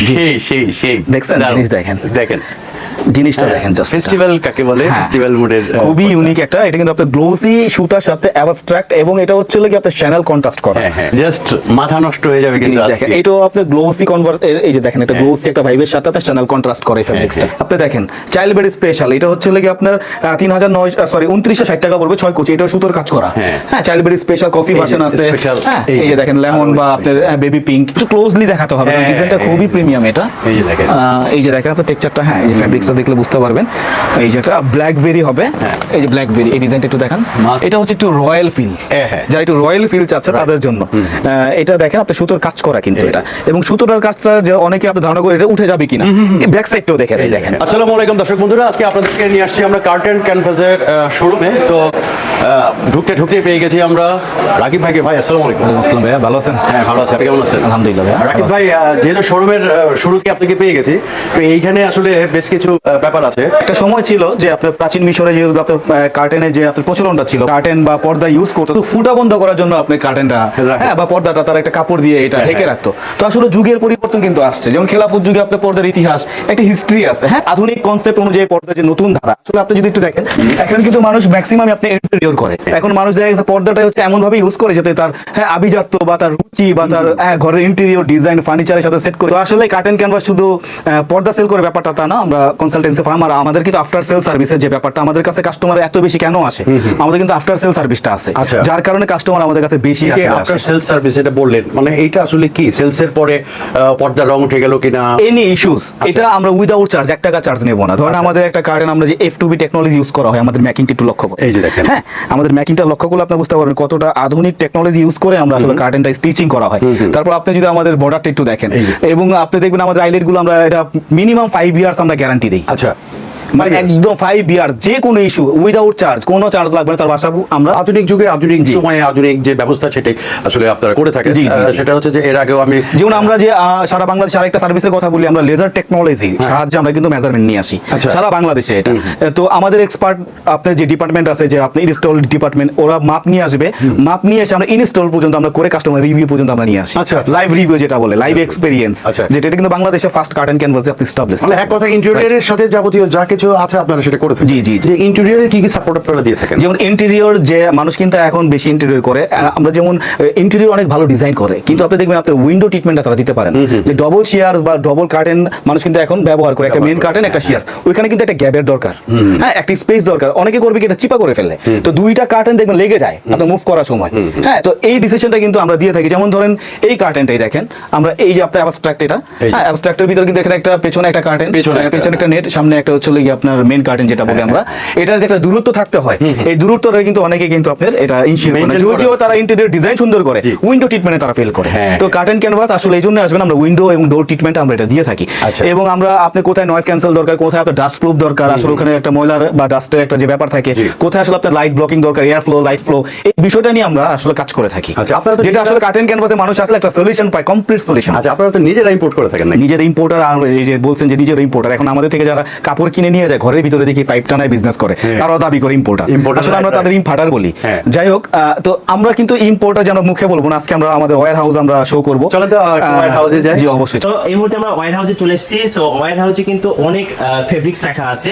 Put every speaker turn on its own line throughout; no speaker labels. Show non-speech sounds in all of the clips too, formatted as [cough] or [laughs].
সেই সেই সেই
দেখছেন? দেখেন।
দেখেন
জিনিসটা দেখেন জাস্ট
ফেস্টিভ্যাল কাকে বলে?
হ্যাঁ।
ফেস্টিভ্যাল মুডের
খুবই ইউনিক একটা এটা কিন্তু আপনার গ্লোসি সুতার সাথে অ্যাবস্ট্রাক্ট এবং এটা হচ্ছে কি আপনার চ্যানেল কন্ট্রাস্ট করা।
হ্যাঁ হ্যাঁ জাস্ট মাথা নষ্ট হয়ে যাবে কিন্তু
দেখেন এটাও আপনি গ্লোসি কনভার্ট এই যে দেখেন এটা গ্লোসি একটা ভাইবের সাথে আপনার চ্যানেল কন্ট্রাস্ট করে ফেব্রিক্সটা আপনি দেখেন চাইল্ড বেড স্পেশাল এটা হচ্ছে কি আপনার তিন হাজার নয় সরি উনত্রিশশো ষাট টাকা পড়বে ছয় কোচি এটা সুতোর কাজ করা।
হ্যাঁ।
হ্যাঁ child bed special coffee version আছে। হ্যাঁ
এই
যে দেখেন লেমন বা আপনার বেবি পিঙ্ক একটু ক্লোজলি দেখাতে হবে
হ্যাঁ,
ডিজাইনটা
হ্যাঁ,
খুবই প্রিমিয়াম এটা।
এই যে দেখেন।
এই যে দেখেন আপনার টেক্সচারটা হ্যাঁ এই ফ্যাব্রিক্সটা দেখলে বুঝতে পারবেন। এই যে একটা ব্ল্যাকবেরি হবে।
হ্যাঁ।
এই যে ব্ল্যাকবেরি এই ডিজাইনটা একটু দেখেন। এটা হচ্ছে একটু রয়্যাল ফিল
হ্যাঁ।
যারা একটু রয়্যাল ফিল চাচ্ছে তাদের জন্য। এটা দেখেন আপনি সুতোর কাজ করা কিন্তু এটা। এবং সুতোটার কাজটা যে অনেকে আপনি ধারণা করে এটা উঠে যাবে কিনা। ব্যাক সাইডটাও দেখেন এই দেখেন।
আসসালামু আলাইকুম দর্শক বন্ধুরা আজকে আপনাদেরকে নিয়ে আসছি আমরা কার্টেন ক্যানভাসের শোরুমে তো ঢুকতে ঢুকতে পেয়ে গেছি আমরা রাকিব ভাইকে। ভাই আসসালামু আলাইকুম।
আসসালাম ভাইয়া ভালো আছেন?
হ্যাঁ ভালো আছে। আপনি কেমন আছেন?
আলহামদুলিল্লাহ
রাকিব ভাই যেহেতু শোরুমের শুরুকে আপনাকে পেয়ে গেছি তো এইখানে আসলে বেশ কিছু আহ, ব্যাপার আছে।
একটা সময় ছিল যে আপনার প্রাচীন মিশরে যে আপনার কার্টেনে যে আপনার প্রচলনটা ছিল কার্টেন বা পর্দা ইউজ করতো তো ফুটা বন্ধ করার জন্য আপনি কার্টেনটা হ্যাঁ বা পর্দাটা তার একটা কাপড় দিয়ে এটা ঢেকে রাখতো। তো আসলে যুগের পরিবর্তন কিন্তু আসছে। যেমন খেলাফত যুগে আপনার পর্দার ইতিহাস একটা হিস্ট্রি আছে। হ্যাঁ আধুনিক কনসেপ্ট অনুযায়ী পর্দা যে নতুন ধারা আসলে আপনি যদি একটু দেখেন এখন কিন্তু মানুষ ম্যাক্সিমাম আপনি ইন্টেরিয়র করে। এখন মানুষ দেখা গেছে পর্দাটা হচ্ছে এমন ভাবে ইউজ করে যাতে তার হ্যাঁ আভিজাত্য বা তার রুচি বা তার হ্যাঁ, ঘরের ইন্টেরিয়র ডিজাইন ফার্নিচারের সাথে সেট করে। তো আসলে কার্টেন ক্যানভাস শুধু পর্দা সেল করে ব্যাপারটা তা না আমরা কনসালটেন্সি ফার্ম আর আমাদের কিন্তু আফটার সেল সার্ভিসের যে ব্যাপারটা আমাদের কাছে কাস্টমার এত বেশি কেন আসে? আমাদের কিন্তু আফটার সেল সার্ভিসটা আছে।
আচ্ছা।
যার কারণে কাস্টমার আমাদের কাছে বেশি আসে।
আফটার সেলস সার্ভিস এটা বললেন মানে এইটা আসলে কি? সেলস এর পরে আহ, পর্দার রং উঠে গেল কিনা?
এনি ইস্যুস এটা আমরা উইদাউট চার্জ এক টাকা চার্জ নেব না। ধরেন আমাদের একটা কার্ডেন আমরা যে F to B technology use করা হয় আমাদের ম্যাকিংটা একটু লক্ষ্য
এই যে দেখেন।
হ্যাঁ আমাদের ম্যাকিংটা লক্ষ্য করলে আপনি বুঝতে পারবেন কতটা আধুনিক টেকনোলজি ইউজ করে আমরা আসলে কার্টেনটা স্টিচিং করা হয়। তারপর আপনি যদি আমাদের বর্ডারটা একটু দেখেন এবং আপনি দেখবেন আমাদের আইলেটগুলো আমরা এটা মিনিমাম ফাইভ ইয়ার্স আমরা গ্যারান্টি দিই।
আচ্ছা।
মানে একদম ফাইভ ইয়ার্স যে কোনো ইস্যু উইদাউট চার্জ কোনো চার্জ লাগবে না তার বাসা আমরা
আধুনিক যুগে আধুনিক সময়ে আধুনিক যে ব্যবস্থা সেটাই আসলে আপনারা করে থাকেন। সেটা হচ্ছে যে এর আগেও আমি
যেমন আমরা যে সারা বাংলাদেশে আরেকটা সার্ভিসের কথা বলি আমরা লেজার টেকনোলজি সাহায্যে আমরা কিন্তু মেজারমেন্ট নিয়ে আসি।
আচ্ছা।
সারা বাংলাদেশে এটা। তো আমাদের এক্সপার্ট আপনার যে ডিপার্টমেন্ট আছে যে আপনি ইনস্টল ডিপার্টমেন্ট ওরা মাপ নিয়ে আসবে। মাপ নিয়ে এসে আমরা ইনস্টল পর্যন্ত আমরা করে কাস্টমার রিভিউ পর্যন্ত আমরা নিয়ে আসি।
আচ্ছা, আচ্ছা।
লাইভ রিভিউ যেটা বলে লাইভ এক্সপেরিয়েন্স
আচ্ছা।
যেটা কিন্তু বাংলাদেশে ফার্স্ট কার্টন ক্যানভাসে আপনি স্টাবলিশ
মানে এক কথা ইন্টেরিয়রের সাথে যাবতীয় যা কিছু আছে আপনারা সেটা করে থাকেন।
জি, জি।
যে ইন্টেরিয়রে কি কি সাপোর্ট আপনারা দিয়ে থাকেন?
যেমন ইন্টেরিয়র যে মানুষ কিন্তু এখন বেশি ইন্টেরিয়র করে আমরা যেমন ইন্টেরিয়র অনেক ভালো ডিজাইন করে কিন্তু আপনি দেখবেন আপনার উইন্ডো ট্রিটমেন্টটা তারা দিতে পারেন যে ডবল বা ডবল কার্টেন মানুষ কিন্তু এখন ব্যবহার করে একটা মেন কার্টেন একটা শেয়ার ওইখানে কিন্তু একটা গ্যাপের দরকার। হ্যাঁ একটা স্পেস দরকার। অনেকে করবে কি এটা চিপা করে ফেলে তো দুইটা কার্টেন দেখবেন লেগে যায় আপনার মুভ করার সময়। হ্যাঁ তো এই ডিসিশনটা কিন্তু আমরা দিয়ে থাকি। যেমন ধরেন এই কার্টেনটাই দেখেন আমরা এই যে আপনার অ্যাবস্ট্রাক্ট এটা। হ্যাঁ অ্যাবস্ট্রাক্টের ভিতরে কিন্তু এখানে একটা পেছনে একটা কার্টেন
পেছনে একটা-
নেট সামনে একটা হচ্ছে আপনার মেন কার্টেন যেটা বলি আমরা এটার একটা দূরত্ব থাকতে হয় এই দূরত্বটা কিন্তু অনেকে কিন্তু আপনার এটা ইনশিওর করে যদিও তারা ইন্টেরিয়র ডিজাইন সুন্দর করে উইন্ডো ট্রিটমেন্টে তারা ফেল করে।
হ্যাঁ।
তো কার্টেন ক্যানভাস আসলে এই জন্য আসবেন আমরা উইন্ডো এবং ডোর ট্রিটমেন্ট আমরা এটা দিয়ে থাকি।
আচ্ছা।
এবং আমরা আপনি কোথায় নয়েজ ক্যান্সেল দরকার কোথায় আপনার ডাস্ট প্রুফ দরকার আসলে ওখানে একটা ময়লার বা ডাস্টের একটা যে ব্যাপার থাকে কোথায় আসলে আপনার লাইট ব্লকিং দরকার এয়ার ফ্লো লাইট ফ্লো এই বিষয়টা নিয়ে আমরা আসলে কাজ করে থাকি।
আচ্ছা, আপনারা
যেটা আসলে কার্টেন ক্যানভাসে মানুষ আসলে একটা সলিউশন পায় কমপ্লিট সলিউশন
আচ্ছা আপনারা তো নিজেরা ইম্পোর্ট করে থাকেন নাকি?
নিজের ইম্পোর্টার আর এই যে বলছেন যে নিজের ইম্পোর্টার এখন আমাদের থেকে যারা কাপড় কিনে নিয়ে যায় ঘরের ভিতরে দেখি পাইপ টানায় বিজনেস করে।
হ্যাঁ।
তারাও দাবি করে ইম্পোর্টার আসলে আমরা তাদের. ইম্পার্টার বলি।
হ্যাঁ।
যাই হোক তো আমরা কিন্তু ইম্পোর্টার যেন মুখে বলব না আজকে আমরা আমাদের ওয়ার হাউস আমরা শো করব।
চলেন তো, warehouse এ যাই।
জি অবশ্যই।
তো এই মুহূর্তে আমরা ওয়ার হাউসে চলে এসেছি। সো ওয়ার হাউসে কিন্তু অনেক ফেব্রিক্স রাখা আছে।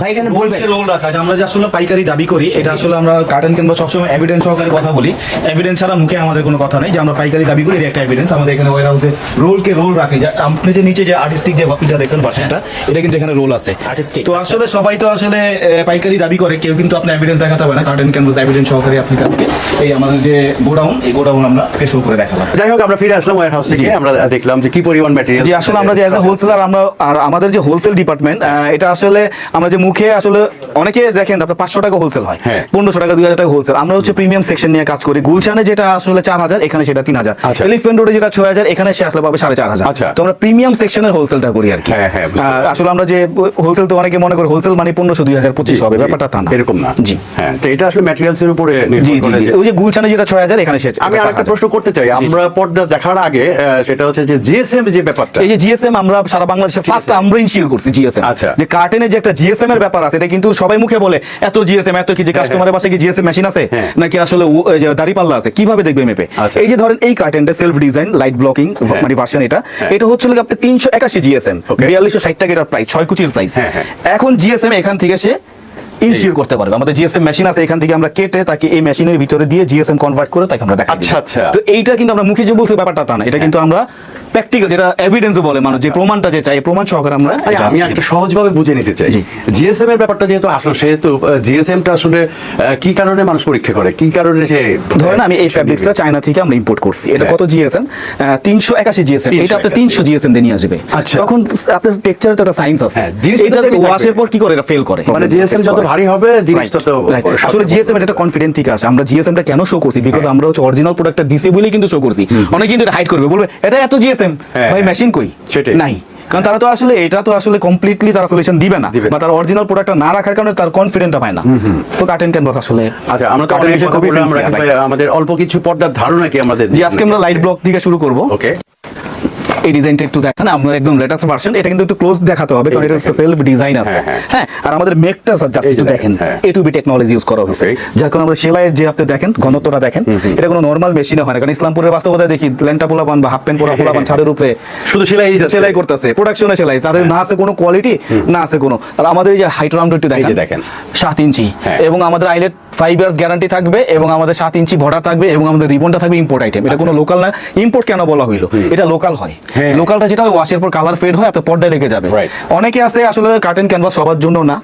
ভাই এখানে বলবেন।
রোল রাখা আছে। আমরা যে আসলে পাইকারি দাবি করি এটা আসলে আমরা কার্টন কিংবা সবসময় এভিডেন্স সহকারে কথা বলি। এভিডেন্স ছাড়া মুখে আমাদের কোনো কথা নেই যে আমরা পাইকারি দাবি করি একটা এভিডেন্স আমাদের এখানে ওয়ার হাউসে রোল কে রোল রাখে। যে আপনি যে নিচে যে আর্টিস্টিক যে পিজা দেখছেন পাশেরটা এটা কিন্তু এখানে রোল আছে।
Artistic,
তো আসলে সবাই তো আসলে পাইকারি দাবি করে কেউ কিন্তু আপনি এভিডেন্স দেখাতে হবে না কার্টন ক্যানভাস এভিডেন্স সহকারে আপনি কাছকে এই আমাদের যে গোডাউন এই গোডাউন আমরা শো করে দেখালাম।
যাই হোক আমরা ফিরে আসলাম ওয়ার হাউস থেকে আমরা দেখলাম যে কি পরিমাণ ম্যাটেরিয়াল
যে আসলে আমরা যে অ্যাজ এ হোলসেলার আমরা আর আমাদের যে হোলসেল ডিপার্টমেন্ট এটা আসলে আমরা যে মুখে আসলে অনেকে দেখেন আপনার পাঁচশো টাকা হোলসেল হয়
হ্যাঁ।
পনেরোশো টাকা দুই হাজার টাকা হোলসেল আমরা হচ্ছে প্রিমিয়াম সেকশন নিয়ে কাজ করি। গুলশানে যেটা আসলে চার হাজার এখানে সেটা তিন হাজার।
আচ্ছা।
এলিফেন্ট রোডে যেটা ছয় হাজার এখানে সে আসলে পাবে সাড়ে চার হাজার।
আচ্ছা।
তো আমরা প্রিমিয়াম সেকশনের হোলসেলটা করি আর কি।
হ্যাঁ, হ্যাঁ,
আসলে আমরা যে হোলসেল তো অনেক অনেকে মনে করে হোলসেল মানে পনেরোশো দুই হাজার পঁচিশ হবে ব্যাপারটা তা না।
এরকম না।
জি।
হ্যাঁ তো এটা আসলে ম্যাটেরিয়ালস এর উপরে
জি জি জি। ওই যে গুলশানে যেটা ছয় হাজার এখানে সে
আমি আরেকটা প্রশ্ন করতে চাই। আমরা পর্দা দেখার আগে সেটা হচ্ছে যে জিএসএম যে ব্যাপারটা।
এই যে জিএসএম আমরা সারা বাংলাদেশে ফার্স্ট আমরা ইনশিওর করছি জিএসএম
আচ্ছা।
যে কার্টেনে যে একটা জিএসএম এর ব্যাপার আছে এটা কিন্তু সবাই মুখে বলে এত জিএসএম এত কি যে কাস্টমারের পাশে কি জিএসএম মেশিন আছে?
হ্যাঁ।
নাকি আসলে যে দাড়িপাল্লা আছে? কীভাবে দেখবে মেপে
আচ্ছা।
এই যে ধরেন এই কার্টেনটা সেলফ ডিজাইন লাইট ব্লকিং মানে ভার্সন এটা।
হ্যাঁ।
এটা হচ্ছে আপনি তিনশো একাশি জিএসএম. বিয়াল্লিশশো ষাট টাকা এটার প্রাইস ছয় কোটির প্রাইস
হ্যাঁ, হ্যাঁ।
এখন জিএসএম এখান থেকে সে ইনশিওর করতে পারবে। আমাদের জিএসএম মেশিন আছে এখান থেকে আমরা কেটে তাকে এই মেশিনের ভিতরে দিয়ে জিএসএম কনভার্ট করে তাকে আমরা দেখাচ্ছি
আচ্ছা, আচ্ছা।
তো এইটা কিন্তু আমরা মুখে যে বলছি ব্যাপারটা তা না। এটা কিন্তু আমরা প্র্যাকটিক্যাল যেটা এভিডেন্স বলে মানুষ যে প্রমাণটা যে চাই প্রমাণ সহকারে আমরা
আমি একটা সহজভাবে বুঝে নিতে চাই। জিএসএম এর ব্যাপারটা যেহেতু আসলো সেহেতু জিএসএম টা আসলে কি কারণে মানুষ পরীক্ষা করে? কি কারণে সে
ধরেন আমি এই ফ্যাব্রিক্সটা চায়না থেকে আমরা ইম্পোর্ট করছি। এটা
হ্যাঁ।
কত জিএসএম তিনশো একাশি জিএসএম এটা আপনার তিনশো জিএসএম দিয়ে নিয়ে আসবে।
আচ্ছা।
তখন আপনার টেক্সচারে তো একটা সায়েন্স আছে।
হ্যাঁ,
এটা ওয়াশের পর কি করে? এটা ফেল করে।
মানে জিএসএম যত ভারী হবে জিনিসটা তো
আসলে জিএসএম এটা কনফিডেন্ট থেকে আসে। আমরা জিএসএমটা কেন শো করছি? বিকজ
হ্যাঁ।
আমরা হচ্ছে অরিজিনাল প্রোডাক্টটা দিছি বলেই কিন্তু শো করছি। অনেকে কিন্তু এটা হাইড করবে। বলবে এটা এত জিএসএম
হ্যাঁ,
ভাই
হ্যাঁ।
মেশিন কই
সেটাই।
নাই কারণ তারা তো আসলে এটা তো আসলে কমপ্লিটলি তারা সলিউশন দিবে না। বা তার অরিজিনাল প্রোডাক্টটা না রাখার কারণে তার কনফিডেন্টটা পায় না তো কার্টেন ক্যানভাস আসলে
আচ্ছা আমরা রাকিব
right?
ভাই, আমাদের অল্প কিছু পর্দার ধারণা কি আমাদের
জি আজকে আমরা লাইট ব্লক থেকে শুরু করব
ওকে
এই ডিজাইনটা একটু দেখেন আমরা একদম লেটেস্ট ভার্সন এটা কিন্তু একটু ক্লোজ দেখাতে হবে কারণ এটা সেলফ ডিজাইন আছে
হ্যাঁ, হ্যাঁ।
হ্যাঁ আর আমাদের মেকটা জাস্ট একটু দেখেন
হ্যাঁ।
A to B technology use করা হয়েছে যার কারণে আমাদের সেলাইয়ের যে আপনি দেখেন ঘনত্বটা দেখেন এটা কোনো নর্মাল মেশিনে হয় না কারণ ইসলামপুরের বাস্তবতায় দেখি ল্যান্টা পোলাপান বা হাফ প্যান্ট পোলা পোলাপান ছাদের উপরে
শুধু সেলাই।
সেলাই করতেছে প্রোডাকশনে সেলাই তাদের না আছে কোনো কোয়ালিটি না আছে কোনো আর আমাদের এই যে হাইট রাউন্ড একটু দেখেন
দেখেন।
সাত ইঞ্চি
হ্যাঁ।
এবং আমাদের আইলেট ফাইভ ইয়ার্স গ্যারান্টি থাকবে এবং আমাদের সাত ইঞ্চি ভরা থাকবে এবং আমাদের রিবনটা থাকবে ইম্পোর্ট আইটেম এটা কোনো লোকাল না ইম্পোর্ট কেন বলা হইল? এটা লোকাল হয়।
হ্যাঁ।
লোকালটা যেটা হয় ওয়াশের পর কালার ফেড হয় আপনার পর্দায় লেগে যাবে। অনেকে আছে আসলে কার্টেন ক্যানভাস সবার জন্য না।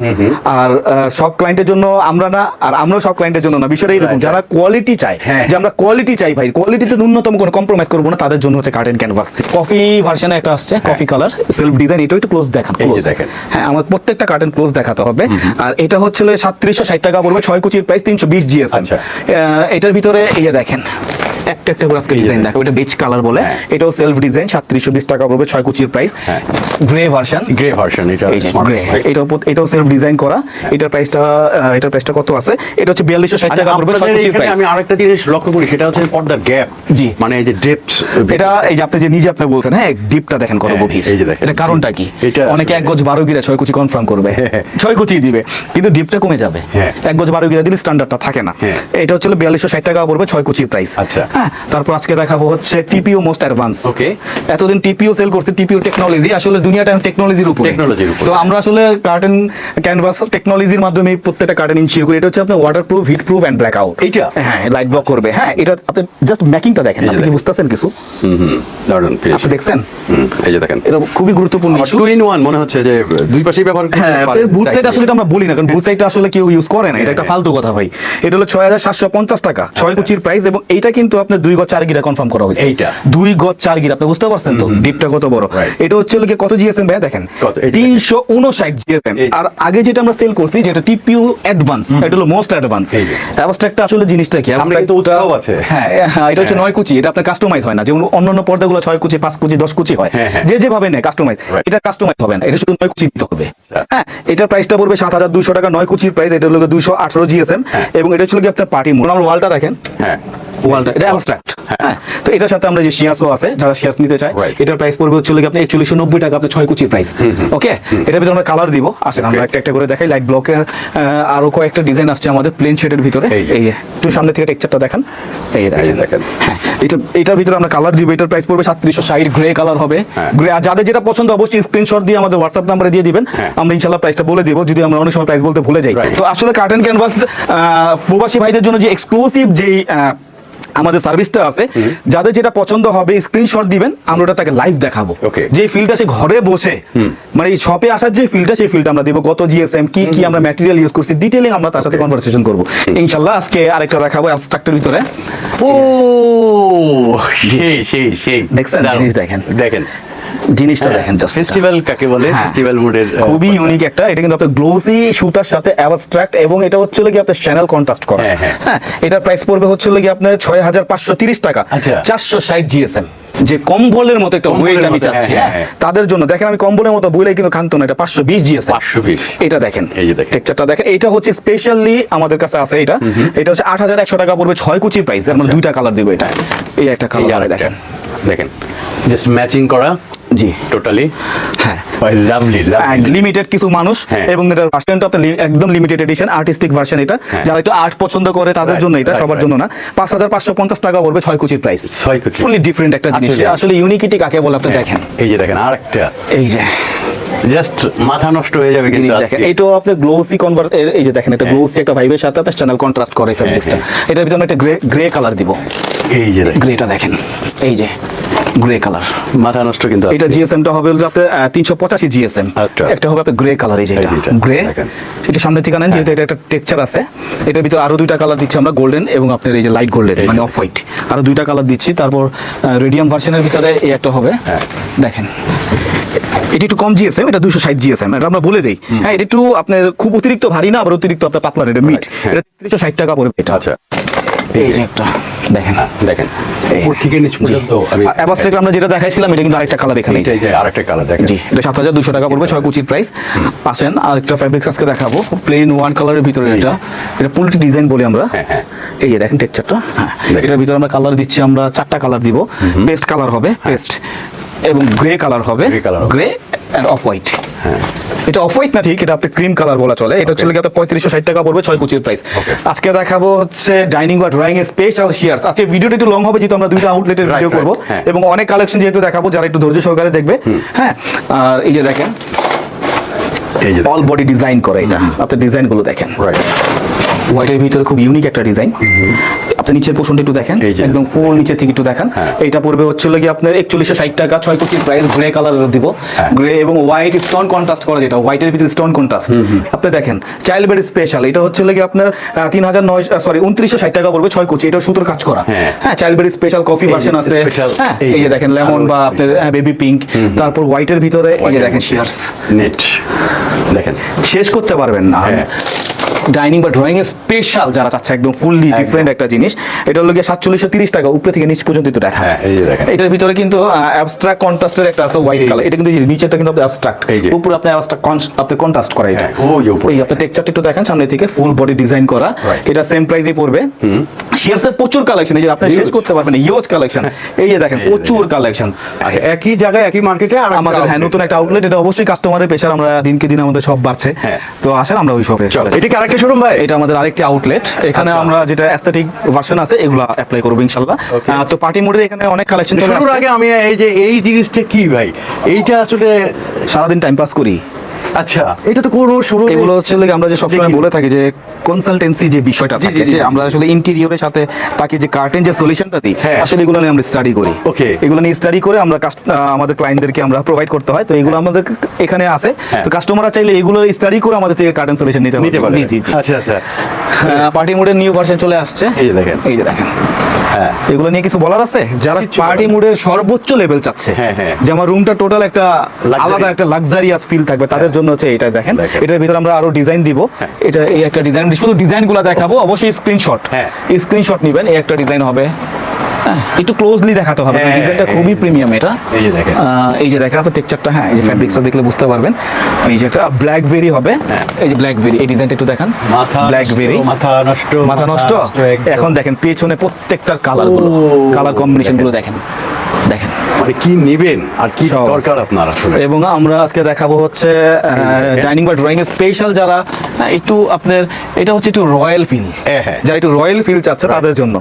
আর সব ক্লায়েন্টের জন্য আমরা না আর আমরাও সব ক্লায়েন্টের জন্য না। বিষয়টা এরকম যারা কোয়ালিটি চায়
হ্যাঁ।
যে আমরা কোয়ালিটি চাই ভাই কোয়ালিটিতে ন্যূনতম কোনো কম্প্রোমাইজ করব না তাদের জন্য হচ্ছে কার্টেন ক্যানভাস কফি ভার্সনে একটা আসছে কফি কালার সেলফ ডিজাইন এটাও একটু ক্লোজ। দেখেন। হ্যাঁ আমার প্রত্যেকটা কার্টেন ক্লোজ দেখাতে হবে। আর এটা হচ্ছে সাতত্রিশশো ষাট টাকা পড়বে ছয় কুচির প্রাইস তিনশো বিশ
আচ্ছা।
এটার ভিতরে এই যে দেখেন একটা একটা করে আজকে ডিজাইন দেখো এটা বেচ কালার বলে।
হ্যাঁ।
এটাও সেলফ ডিজাইন সাতত্রিশশো বিশ টাকা পড়বে ছয় কুচির প্রাইস
হ্যাঁ।
গ্রে ভার্সন
গ্রে ভার্সন এটা smart।
এটাও সেলফ ডিজাইন করা। এটার প্রাইসটা এটার প্রাইসটা কত আছে? এটা হচ্ছে বিয়াল্লিশশো ষাট
আচ্ছা,
টাকা পড়বে ছয় কুচির প্রাইস
আমি আরেকটা জিনিস লক্ষ্য করি সেটা হচ্ছে পর্দার গ্যাপ
জি।
মানে এই যে ডেপথ
এটা এই যে আপনি যে নিজে আপনি বলছেন হ্যাঁ ডিপটা দেখেন কত
হ্যাঁ,
গভীর।
এই যে দেখেন।
এটা কারণটা কি?
এটা
অনেকে এক গজ বারো গিরা ছয় কুচি কনফার্ম করবে।
হ্যাঁ।
ছয় কুচি দিবে কিন্তু ডিপটা কমে যাবে।
হ্যাঁ।
এক গজ বারো গিরা দিলে স্ট্যান্ডার্ডটা থাকে না
হ্যাঁ।
এটা হচ্ছে বিয়াল্লিশশো ষাট টাকা পড়বে ছয় কুচির প্রাইস
আচ্ছা।
হ্যাঁ তারপর আজকে দেখাবো হচ্ছে টিপিও মোস্ট অ্যাডভান্স
Okay.
এতদিন টিপিও সেল করছে টিপিও টেকনোলজি আসলে দুনিয়াটা টেকনোলজির উপর
Technology-র উপরে।
তো আমরা আসলে কার্টেন ক্যানভাস টেকনোলজির মাধ্যমে প্রত্যেকটা কার্টেন ইনশিওর করি এটা হচ্ছে আপনার water proof heat proof and black out
এইটা?
হ্যাঁ লাইট ব্লক করবে হ্যাঁ এটা আপনি জাস্ট মেকিংটা দেখেন আপনি কি বুঝতেছেন কিছু
হুম
আপনি দেখছেন
এই যে দেখেন
এটা খুবই গুরুত্বপূর্ণ
টু ইন ওয়ান মনে হচ্ছে যে দুই পাশেই ব্যবহার
হ্যাঁ। বুথ সাইড আসলে এটা আমরা বলি না কারণ বুথ সাইডটা আসলে কেউ ইউজ করে না এটা একটা
হ্যাঁ।
ফালতু কথা ভাই এটা হলো ছয় হাজার সাতশো পঞ্চাশ টাকা ছয় কুচির প্রাইস এবং এইটা কিন্তু আপনার দুই গজ চার গিরা কনফার্ম করা হয়েছে।
এইটা?
দুই গজ চার গিরা আপনি বুঝতে পারছেন তো? ডিপটা কত বড়? এটা হচ্ছে গিয়ে কত জিএসএম ভাই দেখেন? তিনশো উনষাট জিএসএম আর আগে যেটা আমরা সেল করছি যেটা টিপিউ অ্যাডভান্স এটা হলো মোস্ট অ্যাডভান্স অ্যাবস্ট্রাক্টটা আসলে জিনিসটা কি?
আছে।
হ্যাঁ হ্যাঁ এটা হচ্ছে নয় কুচি এটা আপনার কাস্টমাইজ হয় না। যেমন অন্যান্য পর্দাগুলো ছয় কুচি পাঁচ কুচি দশ কুচি হয়।
হ্যাঁ, হ্যাঁ।
যে যেভাবে নেয় কাস্টমাইজ এটা কাস্টমাইজ হবে না। এটা শুধু নয় কুচি দিতে হবে।
আচ্ছা।
হ্যাঁ এটার প্রাইসটা পড়বে সাত হাজার দুইশো টাকা নয় কুচির প্রাইস এটা হলো দুইশো আঠারো জিএসএম
হ্যাঁ।
এবং এটা ছিল কি আপনার পার্টি মোড আমার ওয়ালটা দেখেন।
হ্যাঁ।
ওয়ালটা এটা অ্যাবস্ট্রাক্ট হ্যাঁ। তো এটার সাথে আমরা যে শেয়ারসও আছে যারা শেয়ারস নিতে চায় এটার প্রাইস পড়বে হচ্ছে আপনি একচল্লিশশো নব্বই টাকা আপনার ছয় কুচির প্রাইস ওকে এটার ভিতরে আমরা কালার দিব। আসেন আমরা. একটা একটা করে দেখাই। লাইট ব্লকের আরও কয়েকটা ডিজাইন আসছে আমাদের প্লেন শেডের ভিতরে।
এই যে।
একটু সামনে থেকে টেক্সচারটা দেখান। এই দেখেন। হ্যাঁ এটা এটার ভিতরে আমরা কালার দিব। এটার প্রাইস পড়বে সাতত্রিশশো ষাট গ্রে কালার হবে।
হ্যাঁ।
গ্রে আর যাদের যেটা পছন্দ অবশ্যই স্ক্রিনশট দিয়ে আমাদের হোয়াটসঅ্যাপ নাম্বারে দিয়ে দিবেন।
হ্যাঁ।
আমরা ইনশাল্লাহ প্রাইসটা বলে দিব যদি আমরা অনেক সময় প্রাইস বলতে ভুলে যাই. তো আসলে কার্টেন ক্যানভাস প্রবাসী ভাইদের জন্য যে এক্সক্লুসিভ যেই আমাদের সার্ভিসটা আছে। যাদের যেটা পছন্দ হবে স্ক্রিনশট দিবেন আমরা ওটা তাকে লাইভ দেখাবো. যে ফিল্ডটা সে ঘরে বসে মানে এই শপে আসার যে ফিল্ডটা সেই ফিল্ডটা আমরা দেবো। কত জিএসএম কি কি আমরা ম্যাটেরিয়াল ইউজ করছি ডিটেলিং আমরা তার সাথে কনভারসেশন করব। ইনশাল্লাহ আজকে আরেকটা দেখাবো অ্যাবস্ট্রাক্টের ভিতরে।
ও সেই সেই সেই।
দেখেন।
দেখেন।
জিনিসটা দেখেন জাস্ট
ফেস্টিভ্যাল কাকে বলে?
হ্যাঁ।
ফেস্টিভ্যাল মুডের
খুবই ইউনিক একটা এটা কিন্তু আপনার গ্লোসি সুতার সাথে অ্যাবস্ট্রাক্ট এবং এটা হচ্ছে কি আপনার চ্যানেল কন্ট্রাস্ট করা।
হ্যাঁ, হ্যাঁ।
হ্যাঁ এটার প্রাইস পড়বে হচ্ছে কি আপনার ছয় হাজার পাঁচশো তিরিশ টাকা।
আচ্ছা।
চারশো ষাট জিএসএম যে কম্বলের মতো একটা ওয়েট আমি চাচ্ছি
হ্যাঁ,
হ্যাঁ।
হ্যাঁ।
তাদের জন্য দেখেন আমি কম্বলের মতো বইলাই কিন্তু খান্ত না এটা পাঁচশো বিশ জিএস
520
এটা দেখেন।
এই যে দেখেন।
টেক্সচারটা দেখেন। এটা হচ্ছে স্পেশালি আমাদের কাছে আছে এটা। এটা হচ্ছে আট হাজার একশো টাকা পড়বে ছয় কুচির প্রাইস আমরা। দুইটা কালার দিব এটা। এই একটা কালার দেখেন।
দেখেন। জাস্ট ম্যাচিং করা।
জি।
টোটালি
হ্যাঁ।
লাভলি
লিমিটেড কিছু মানুষ
হ্যাঁ।
এবং এটার ভার্সনটা আপনার একদম লিমিটেড এডিশন আর্টিস্টিক ভার্সন এটা।
হ্যাঁ।
যারা একটু আর্ট পছন্দ করে তাদের জন্য এটা সবার জন্য না। পাঁচ হাজার পাঁচশো পঞ্চাশ টাকা পড়বে ছয় কুচির প্রাইস
ছয় কুচি।
ফুলি ডিফারেন্ট একটা জিনিস।
আসলে।
আসলে ইউনিকিটি কাকে বলে আপনি দেখেন।
এই যে দেখেন আরেকটা।
এই যে।
জাস্ট মাথা নষ্ট হয়ে যাবে কিন্তু
দেখেন। এইটাও আপনি গ্লোসি কনভার্ট এই যে দেখেন একটা গ্লোসি একটা ভাইবের সাথে আপনার চ্যানেল কন্ট্রাস্ট করে ফেব্রিক্সটা এটার ভিতরে আমরা একটা গ্রে গ্রে কালার দিব।
এই যে
গ্রেটা দেখেন। এই যে। গ্রে কালার
মাথা নষ্ট কিন্তু।
এটা জিএসএমটা হবে হলো আপনার তিনশো পঁচাশি জিএসএম
আচ্ছা।
একটা হবে আপনার গ্রে কালার এই যে এটা।
যেটা,
গ্রে এটা সামনে থেকে নেন যেহেতু এটা একটা টেক্সচার আছে এটার ভিতরে আরও দুইটা কালার দিচ্ছি আমরা গোল্ডেন এবং আপনার এই যে লাইট গোল্ডেন মানে অফ হোয়াইট আরও দুইটা কালার দিচ্ছি তারপর রেডিয়াম ভার্সনের ভিতরে এই একটা হবে।
হ্যাঁ।
দেখেন। এটা একটু কম জিএসএম এটা দুশো ষাট জিএসএম এটা আমরা বলে দিই। হ্যাঁ এটা একটু আপনার খুব অতিরিক্ত ভারী না আবার অতিরিক্ত আপনার পাতলা এটা মিট
হ্যাঁ।
এটা তিনশো ষাট টাকা পড়বে এটা।
আচ্ছা।
এই যে একটা দেখেন।
দেখেন। উপর থেকে নিচ পর্যন্ত
আমরা যেটা দেখাইছিলাম এটা কিন্তু আরেকটা কালার এখানে
এই যে- আরেকটা কালার দেখেন।
জি এটা সাত হাজার দুশো টাকা পড়বে ছয় কুচির প্রাইস আসেন আর একটা ফ্যাব্রিক্স আজকে দেখাবো। প্লেন ওয়ান কালারের ভিতরে এটা। এটা পুলটি ডিজাইন বলি আমরা।
হ্যাঁ, হ্যাঁ।
এই যে দেখেন টেক্সচারটা হ্যাঁ এটার ভিতরে আমরা কালার দিচ্ছি আমরা চারটা কালার দিব। পেস্ট কালার হবে পেস্ট এবং গ্রে কালার হবে। গ্রে অ্যান্ড অফ হোয়াইট
হ্যাঁ
এটা অফ হোয়াইট না? ঠিক এটা আপনি ক্রিম কালার বলা চলে। এটা হচ্ছে গিয়ে পঁয়ত্রিশশো ষাট টাকা পড়বে ছয় কুচির প্রাইস আজকে দেখাবো হচ্ছে ডাইনিং বা ড্রয়িং এর স্পেশাল শেয়ার আজকে ভিডিওটা একটু লং হবে যেহেতু আমরা দুইটা আউটলেটের ভিডিও করব।
হ্যাঁ।
এবং অনেক কালেকশন যেহেতু দেখাবো যারা একটু ধৈর্য সহকারে দেখবে। হ্যাঁ আর এই যে দেখেন অল বডি ডিজাইন করে এটা। আপনার ডিজাইনগুলো দেখেন।
রাইট
হোয়াইটের ভিতরে খুব ইউনিক একটা ডিজাইন আপনি নিচের পোর্শনটা একটু দেখেন। একদম ফুল নিচে থেকে একটু দেখেন।
এটা
এইটা পড়বে হচ্ছে কি আপনার একচল্লিশশো ষাট টাকা ছয় কোটির প্রাইস গ্রে কালার দিব।
হ্যাঁ।
গ্রে এবং হোয়াইট স্টোন কন্ট্রাস্ট করা যেটা হোয়াইটের ভিতরে স্টোন কন্ট্রাস্ট আপনি দেখেন চাইল্ড বেড স্পেশাল এটা হচ্ছে কি আপনার তিন হাজার নয় সরি উনত্রিশশো ষাট টাকা পড়বে ছয় কোটি এটা সুতোর কাজ করা।
হ্যাঁ।
হ্যাঁ child bed special coffee version আছে। হ্যাঁ
এই
যে দেখেন লেমন বা আপনার বেবি পিঙ্ক তারপর হোয়াইটের ভিতরে এই যে দেখেন শেয়ার্স
নেট দেখেন।
শেষ করতে পারবেন না।
হ্যাঁ।
ডাইনিং বা ড্রয়িং এর স্পেশাল যারা চাচ্ছে একদম ফুললি ডিফারেন্ট একটা জিনিস এটা হলো গিয়ে সাতচল্লিশশো তিরিশ টাকা উপরে থেকে নিচ পর্যন্ত একটু দেখা
হ্যাঁ।
এটার ভিতরে কিন্তু অ্যাবস্ট্রাক্ট কন্ট্রাস্টের একটা আছে হোয়াইট কালার এটা কিন্তু নিচেরটা কিন্তু অ্যাবস্ট্রাক্ট
এই যে।
উপরে আপনি অ্যাবস্ট্রাক্ট আপনি কন্ট্রাস্ট করা এটা।
হ্যাঁ।
এই আপনি টেক্সচারটা একটু দেখেন সামনে থেকে ফুল বডি ডিজাইন করা। এটা সেম প্রাইসে পড়বে। শেয়ারসের প্রচুর কালেকশন এই যে আপনি শেষ করতে পারবেন ইউজ কালেকশন এই যে দেখেন প্রচুর কালেকশন
আচ্ছা, একই জায়গায় একই মার্কেটে আর
আমাদের হ্যাঁ নতুন একটা আউটলেট এটা অবশ্যই কাস্টমারের পেশার আমরা দিনকে দিন আমাদের সব বাড়ছে।
হ্যাঁ।
তো আসেন আমরা ওই শপে
চলো এটা কি আরেকটা শোরুম ভাই
এটা আমাদের আরেকটি আউটলেট এখানে
আচ্ছা।
আমরা যেটা অ্যাস্থেটিক ভার্সন আছে এগুলো অ্যাপ্লাই করব ইনশাল্লাহ তো পার্টি মোডে এখানে অনেক কালেকশন চলে আসছে।
আগে আমি এই যে এই জিনিসটা কি ভাই? এইটা আসলে
সারাদিন টাইম পাস করি।
আচ্ছা। এটা তো কোনো শুরু
এগুলো হচ্ছে আমরা যে সবসময় বলে থাকি যে কনসালটেন্সি যে বিষয়টা থাকে যে আমরা আসলে ইন্টেরিয়রের সাথে তাকে যে কার্টেন যে সলিউশনটা দিই
হ্যাঁ।
আসলে এগুলো নিয়ে আমরা স্টাডি করি।
Okay.
এগুলো নিয়ে স্টাডি করে আমরা আমাদের ক্লায়েন্টদেরকে আমরা প্রোভাইড করতে হয়। তো এগুলো আমাদের এখানে আছে।
হ্যাঁ।
তো কাস্টমাররা চাইলে এগুলো স্টাডি করে আমাদের থেকে কার্টেন সলিউশন নিতে
নিতে পারে
জি জি জি।
আচ্ছা আচ্ছা।
পার্টি মোডের নিউ ভার্সন চলে আসছে।
এই যে দেখেন।
এই যে দেখেন।
হ্যাঁ।
এগুলো নিয়ে কিছু বলার আছে? যারা পার্টি মুডের সর্বোচ্চ লেভেল চাচ্ছে।
হ্যাঁ, হ্যাঁ।
যে আমার রুমটা টোটাল একটা আলাদা একটা লাক্সারিয়াস ফিল থাকবে। তাদের জন্য হচ্ছে এটা দেখেন। এটার ভিতরে আমরা আরও ডিজাইন দিব। এটা এই একটা ডিজাইন শুধু ডিজাইনগুলো দেখাবো অবশ্যই স্ক্রিনশট
হ্যাঁ।
স্ক্রিনশট নেবেন এই একটা ডিজাইন হবে। হ্যাঁ, একটু ক্লোজলি দেখাতে হবে
হ্যাঁ,
ডিজাইনটা
হ্যাঁ।
খুবই প্রিমিয়াম এটা।
এই যে দেখেন।
এই যে দেখেন আপনার টেক্সচারটা হ্যাঁ এই যে ফ্যাব্রিক্সটা দেখলে বুঝতে পারবেন। এই যে একটা ব্ল্যাকবেরি হবে। এই যে ব্ল্যাকবেরি এই ডিজাইনটা একটু দেখেন।
ব্ল্যাক মাথা
ব্ল্যাকবেরি
মাথা নষ্ট
মাথা নষ্ট? এখন দেখেন পেছনে প্রত্যেকটার
কালারগুলো।
কালার কম্বিনেশনগুলো দেখেন।
কি নেবেন আর কি দরকার আপনার আসলে?
এবং আমরা আজকে দেখাবো হচ্ছে ডাইনিং বা ড্রয়িং এর স্পেশাল যারা একটু আপনার এটা হচ্ছে একটু রয়্যাল ফিল
হ্যাঁ, হ্যাঁ।
যারা একটু রয়্যাল ফিল চাচ্ছে তাদের জন্য।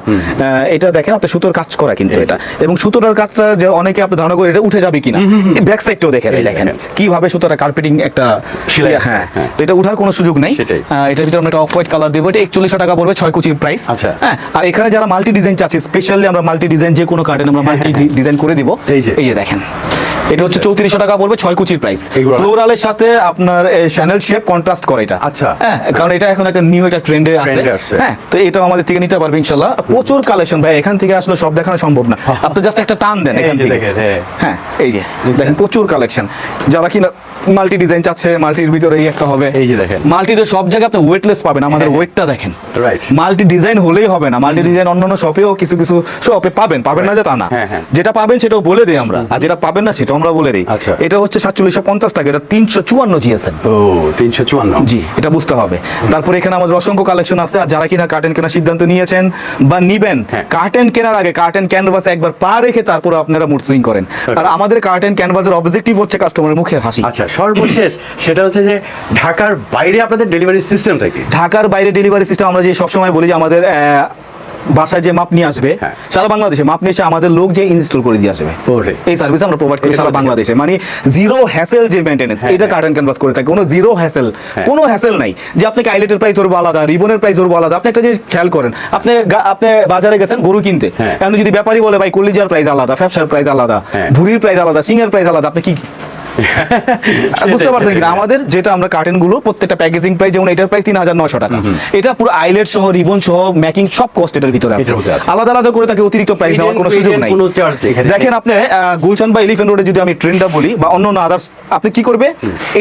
এটা দেখেন আপনি সুতোর কাজ করা কিন্তু এটা। এবং সুতোটার কাজটা যে অনেকে আপনি ধারণা করে এটা উঠে যাবে কিনা। ব্যাক সাইডটাও দেখেন দেখেন। কীভাবে সুতোটা কার্পেটিং একটা
সেলাই
হ্যাঁ।
হ্যাঁ।
তো এটা উঠার কোনো সুযোগ নেই। এটার ভিতরে আমরা একটা অফ হোয়াইট কালার দেবো। এটা একচল্লিশশো টাকা পড়বে ছয় কুচির প্রাইস
আচ্ছা।
হ্যাঁ আর এখানে যারা মাল্টি ডিজাইন চাচ্ছে স্পেশালি আমরা মাল্টি ডিজাইন যে কোনো কার্টেন আমরা মাল্টি ডিজাইন করে দিব।
এই যে।
এই যে দেখেন এটা হচ্ছে চৌত্রিশশো টাকা পড়বে ছয় কুচির প্রাইস ফ্লোরালের সাথে আপনার শ্যানেল শেপ কন্ট্রাস্ট করে এটা।
আচ্ছা।
হ্যাঁ কারণ এটা এখন একটা নিউ একটা ট্রেন্ডে আছে। হ্যাঁ তো এটাও আমাদের থেকে নিতে পারবে ইনশাল্লাহ প্রচুর কালেকশন ভাই এখান থেকে আসলে সব দেখানো সম্ভব না। আপনি জাস্ট একটা টান দেন এখান থেকে।
দেখেন, হ্যাঁ।
হ্যাঁ এই যে দেখেন। প্রচুর কালেকশন যারা কিনা মাল্টি ডিজাইন চাচ্ছে মাল্টির ভিতরে এই একটা হবে।
এই যে দেখেন।
মাল্টিতে সব জায়গায় আপনি ওয়েটলেস পাবেন আমাদের ওয়েটটা দেখেন।
Right.
মাল্টি ডিজাইন হলেই হবে না। মাল্টি ডিজাইন অন্যান্য শপেও কিছু কিছু শপে পাবেন পাবেন না যে তা না।
হ্যাঁ, হ্যাঁ।
যেটা পাবেন সেটাও বলে দিই আমরা। আর যেটা পাবেন না সেটা আমরা বলে দিই।
আচ্ছা।
এটা হচ্ছে সাতচল্লিশশো পঞ্চাশ টাকা এটা তিনশো চুয়ান্ন জিএসএম
ও তিনশো চুয়ান্ন।
জি এটা বুঝতে হবে। তারপরে এখানে আমাদের অসংখ্য কালেকশন আছে আর যারা কিনা কার্টেন কেনার সিদ্ধান্ত নিয়েছেন বা নিবেন
হ্যাঁ।
কার্টেন কেনার আগে কার্টেন ক্যানভাসে একবার পা রেখে তারপর আপনারা মুড সুইং করেন। আর আমাদের কার্টেন ক্যানভাসের অবজেক্টিভ হচ্ছে কাস্টমারের মুখের হাসি।
আচ্ছা সর্বশেষ সেটা হচ্ছে যে ঢাকার বাইরে আপনাদের ডেলিভারি সিস্টেমটা কি?
ঢাকার বাইরে ডেলিভারি সিস্টেম আমরা যে সবসময় বলি যে আমাদের বাসায় যে মাপ নিয়ে আসবে
হ্যাঁ।
সারা বাংলাদেশে মাপ নিয়ে এসে আমাদের লোক যে ইনস্টল করে দিয়ে আসবে এই সার্ভিস আমরা প্রোভাইড করি সারা বাংলাদেশে মানে জিরো হ্যাসেল যে মেনটেনেন্স
হ্যাঁ,
এটা
হ্যাঁ।
কার্টন ক্যানভাস করে থাকে কোনো জিরো হ্যাসেল
হ্যাঁ।
কোনো হ্যাসেল নাই যে আপনাকে আইলেটের প্রাইস ধরবো আলাদা রিবনের প্রাইস ধরবো আলাদা আপনি একটা জিনিস খেয়াল করেন আপনি আপনি বাজারে গেছেন গরু কিনতে
হ্যাঁ।
এখন যদি ব্যাপারী বলে ভাই কলিজার প্রাইস আলাদা ফ্যাপসার প্রাইস আলাদা। ভুরির প্রাইস আলাদা সিংয়ের প্রাইস আলাদা আপনি কি [laughs] বুঝতে পারছেন কিনা? আমাদের যেটা আমরা কার্টেনগুলো প্রত্যেকটা প্যাকেজিং প্রাইস যেমন এটার প্রাইস তিন হাজার নশো টাকা। এটা পুরো আইলেট সহ রিবন সহ মেকিং সব কস্ট এটার ভিতরে আছে। আলাদা আলাদা করে তাকে অতিরিক্ত প্রাইস দেওয়ার কোনো সুযোগ নাই। দেখেন আপনি গুলশান বা রোডে যদি আমি ট্রেনটা বলি বা অন্য আদার্স আপনি কি করবে?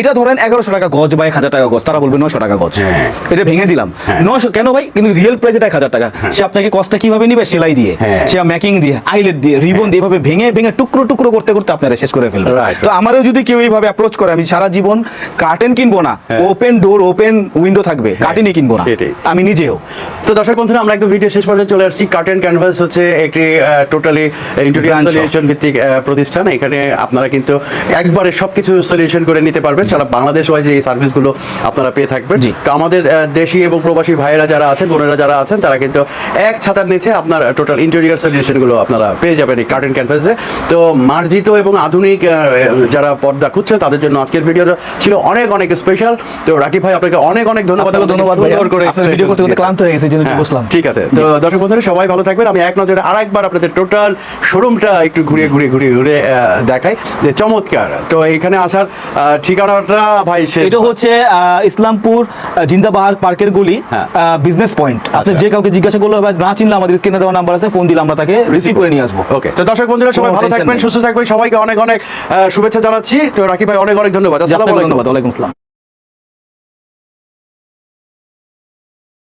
এটা ধরেন এগারোশো টাকা গজ বা এক হাজার টাকা গজ তারা বলবে নশো টাকা গজ।
হ্যাঁ।
এটা ভেঙে দিলাম। নশো কেন ভাই? কিন্তু রিয়েল প্রাইস এটা এক হাজার টাকা। সে আপনাকে কস্টটা কীভাবে নিবে? সেলাই দিয়ে।
হ্যাঁ।
সে মেকিং দিয়ে আইলেট দিয়ে রিবন দিয়ে এভাবে ভেঙে ভেঙে টুকরো টুকরো করতে করতে আপনারা শেষ করে ফেলবেন। তো আমারও যদি কেউ এইভাবে অ্যাপ্রোচ করে আমি সারা জীবন কার্টেন কিনবো না ওপেন ডোর ওপেন উইন্ডো থাকবে কার্টেনই কিনবো না। আমি নিজেও।
তো দর্শক বন্ধুরা আমরা একদম ভিডিও শেষ পর্যন্ত চলে আসছি। কার্টেন ক্যানভাস হচ্ছে একটি টোটালি ইন্টেরিয়র. সলিউশন ভিত্তিক প্রতিষ্ঠান। এখানে আপনারা কিন্তু একবারে সবকিছু সলিউশন করে নিতে পারবেন। সারা বাংলাদেশ ওয়াইজ এই সার্ভিসগুলো আপনারা পেয়ে থাকবেন। তো আমাদের দেশি এবং প্রবাসী ভাইয়েরা যারা আছেন বোনেরা যারা আছেন তারা কিন্তু এক ছাতার নিচে আপনার টোটাল ইন্টেরিয়র সলিউশনগুলো আপনারা পেয়ে যাবেন এই কার্টেন ক্যানভাসে তো মার্জিত এবং আধুনিক যারা পর্দা খুঁজছেন তাদের জন্য আজকের ভিডিওটা ছিল অনেক অনেক স্পেশাল তো রাকিব ভাই আপনাকে অনেক অনেক ধন্যবাদ
ধন্যবাদ ভিডিও করতে করতে ক্লান্ত হয়ে গেছে
হ্যাঁ,
বসলাম।
ঠিক আছে। তো দর্শক বন্ধুরা সবাই ভালো থাকবেন। আমি এক নজরে আর একবার আপনাদের টোটাল শোরুমটা একটু ঘুরিয়ে ঘুরিয়ে ঘুরিয়ে ঘুরে দেখাই। যে চমৎকার। তো এখানে আসার ঠিকানাটা ভাই
এটা হচ্ছে ইসলামপুর জিন্দাবাহার পার্কের গলি
হ্যাঁ।
বিজনেস পয়েন্ট আপনি
আচ্ছা।
যে কাউকে জিজ্ঞাসা করলে বা না চিনলে আমাদের স্ক্রিনে দেওয়া নাম্বার আছে ফোন দিলে আমরা তাকে রিসিভ করে নিয়ে আসব।
ওকে তো দর্শক বন্ধুরা সবাই ভালো থাকবেন সুস্থ থাকবেন। সবাইকে অনেক অনেক শুভেচ্ছা জানাচ্ছি। তো রাকিব ভাই অনেক অনেক ধন্যবাদ। আসসালামু আলাইকুম।
ওয়া আলাইকুম আসসালাম।